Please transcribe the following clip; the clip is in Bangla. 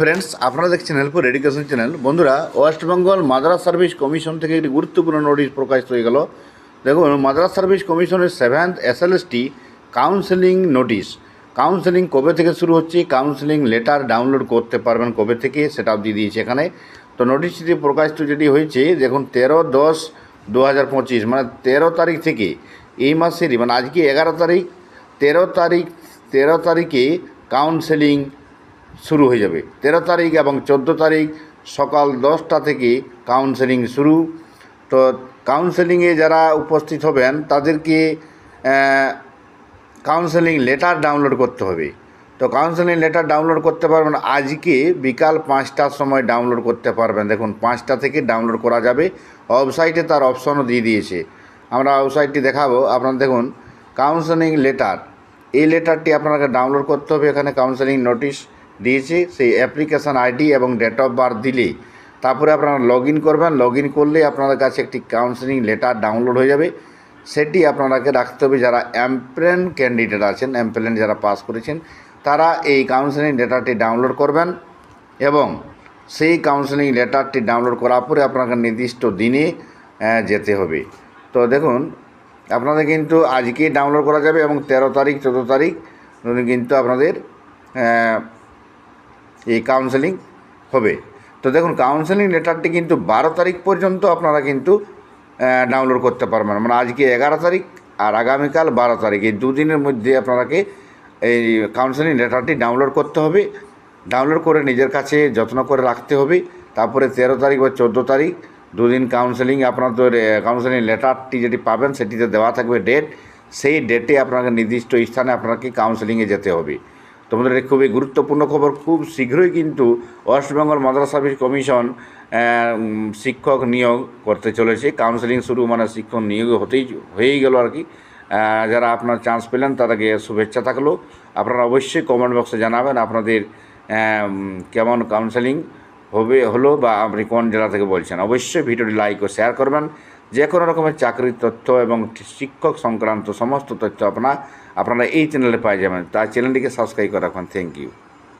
ফ্রেন্ডস আপনারা দেখছেন হেল্পফুল এডুকেশন চ্যানেল বন্ধুরা West Bengal Madrasah service commission থেকে একটি গুরুত্বপূর্ণ নোটিশ প্রকাশিত হয়ে গেল। দেখুন মাদ্রাস সার্ভিস কমিশনের seventh SLST counselling notice counselling কবে থেকে শুরু হচ্ছে? কাউন্সেলিং লেটার ডাউনলোড করতে পারবেন কবে থেকে? সেটাও দিয়ে দিয়েছে এখানে। তো নোটিশটি প্রকাশিত যেটি হয়েছে, দেখুন, তেরো দশ দু হাজার পঁচিশ মানে তেরো তারিখ থেকে এই মাসেরই মানে আজকে এগারো তারিখ, তেরো তারিখ, তেরো তারিখে কাউন্সেলিং শুরু হয়ে যাবে। তেরো তারিখ এবং চোদ্দ তারিখ সকাল দশটা থেকে কাউন্সেলিং শুরু। তো কাউন্সেলিংয়ে যারা উপস্থিত হবেন, তাদেরকে কাউন্সেলিং লেটার ডাউনলোড করতে হবে। তো কাউন্সেলিং লেটার ডাউনলোড করতে পারবেন, আজকে বিকাল পাঁচটার সময় ডাউনলোড করতে পারবেন। দেখুন, পাঁচটা থেকে ডাউনলোড করা যাবে। ওয়েবসাইটে তার অপশনও দিয়ে দিয়েছে। আমরা ওয়েবসাইটটি দেখাবো। আপনারা দেখুন কাউন্সেলিং লেটার এই লেটারটি আপনাকে ডাউনলোড করতে হবে। এখানে কাউন্সেলিং নোটিশ দিয়েছে, সেই অ্যাপ্লিকেশান আইডি এবং ডেট অফ বার্থ দিলে তারপরে আপনারা লগ ইন করবেন লগ ইন করলে আপনাদের কাছে একটি কাউন্সেলিং লেটার ডাউনলোড হয়ে যাবে। সেটি আপনাকে রাখতে হবে যারা অ্যাম্প্লেন ক্যান্ডিডেট আছেন অ্যাম্প্লেন যারা পাস করেছেন, তারা এই কাউন্সেলিং লেটারটি ডাউনলোড করবেন এবং সেই কাউন্সেলিং লেটারটি ডাউনলোড করার পরে আপনাকে নির্দিষ্ট দিনে যেতে হবে। তো দেখুন, আপনাদের কিন্তু আজকেই ডাউনলোড করা যাবে এবং তেরো তারিখ, চোদ্দ তারিখ কিন্তু আপনাদের এই কাউন্সেলিং হবে। তো দেখুন কাউন্সেলিং লেটারটি কিন্তু বারো তারিখ পর্যন্ত আপনারা কিন্তু ডাউনলোড করতে পারবেন। মানে আজকে এগারো তারিখ আর আগামীকাল বারো তারিখ। এই দুদিনের মধ্যে আপনাকে এই কাউন্সেলিং লেটারটি ডাউনলোড করতে হবে। ডাউনলোড করে নিজের কাছে যত্ন করে রাখতে হবে। তারপরে তেরো তারিখ বা চোদ্দ তারিখ দুদিন কাউন্সেলিং আপনাদের কাউন্সেলিং লেটারটি যেটি পাবেন সেটিতে দেওয়া থাকবে ডেট সেই ডেটে আপনাকে নির্দিষ্ট স্থানে আপনাকে কাউন্সেলিংয়ে যেতে হবে। তোমাদের খুবই গুরুত্বপূর্ণ খবর। খুব শীঘ্রই কিন্তু ওয়েস্ট বেঙ্গল মাদ্রাস কমিশন শিক্ষক নিয়োগ করতে চলেছে। কাউন্সেলিং শুরু মানে শিক্ষক নিয়োগ হতেই হয়েই গেল আর কি। যারা আপনার চান্স পেলেন তাদেরকে শুভেচ্ছা থাকল। আপনারা অবশ্যই কমেন্ট বক্সে জানাবেন আপনাদের কেমন কাউন্সেলিং হবে, হলো বা আপনি কোন জেলা থেকে বলছেন। অবশ্যই ভিডিওটি লাইক ও শেয়ার করবেন। যে কোনো রকমের চাকরির তথ্য এবং শিক্ষক সংক্রান্ত সমস্ত তথ্য আপনার আপনারা এই চ্যানেলে পাই যাবেন। তাই চ্যানেলটিকে সাবস্ক্রাইব করে রাখুন। Thank you